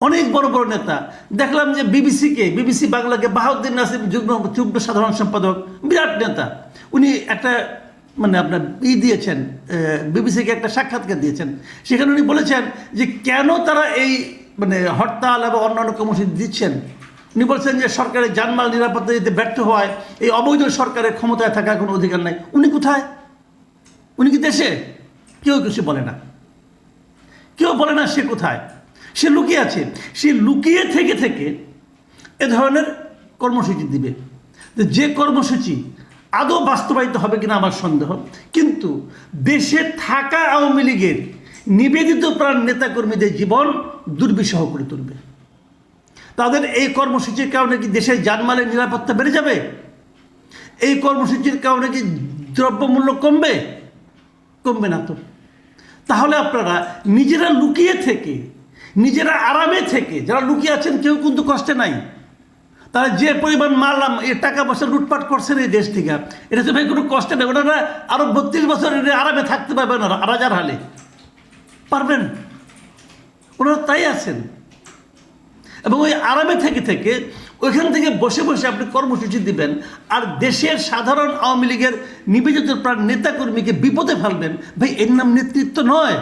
অনেক বড় বড় নেতা। দেখলাম যে বিবিসিকে, বিবিসি বাংলাকে বাহাউদ্দিন নাসিম যুগ্ম যুগ্ম সাধারণ সম্পাদক, বিরাট নেতা। উনি একটা মানে আপনার ই দিয়েছেন বিবিসিকে একটা সাক্ষাৎকার দিয়েছেন। সেখানে উনি বলেছেন যে কেন তারা এই মানে হরতাল এবং অন্যান্য কর্মসূচি দিচ্ছেন? উনি বলছেন যে সরকারের জানমাল নিরাপত্তা দিতে ব্যর্থ হয়, এই অবৈধ সরকারের ক্ষমতায় থাকার কোনো অধিকার নাই। উনি কোথায়? উনি কি দেশে? কেউ কিছু বলে না। কেউ বলে না সে কোথায়? সে লুকিয়ে আছে। সে লুকিয়ে থেকে থেকে এ ধরনের কর্মসূচি দিবে। যে কর্মসূচি আদৌ বাস্তবায়িত হবে কিনা আমার সন্দেহ। কিন্তু দেশে থাকা আওয়ামী লীগের নিবেদিত প্রাণ নেতাকর্মীদের জীবন দুর্বিষহ করে তুলবে। তাদের এই কর্মসূচির কারণে কি দেশের জানমালের নিরাপত্তা বেড়ে যাবে? এই কর্মসূচির কারণে কি দ্রব্যমূল্য কমবে? কমবে না তো। তাহলে আপনারা নিজেরা লুকিয়ে থেকে নিজেরা আরামে থেকে, যারা লুকিয়ে আছেন, কেউ কিন্তু কষ্টে নাই। তারা যে পরিমাণ মারলাম এ টাকা পয়সা লুটপাট করছেন এই দেশ থেকে, এটা তো ভাই কোনো কষ্টে নেই। ওনারা আরও বত্রিশ বছর আরামে থাকতে পারবেন রাজার হালে। পারবেন? ওনারা তাই আছেন। এবং ওই আরামে থেকে থেকে ওইখান থেকে বসে বসে আপনি কর্মসূচি দিবেন, আর দেশের সাধারণ আওয়ামী লীগের নিবেদিত প্রাণ নেতাকর্মীকে বিপদে ফেলবেন। ভাই, এর নাম নেতৃত্ব নয়।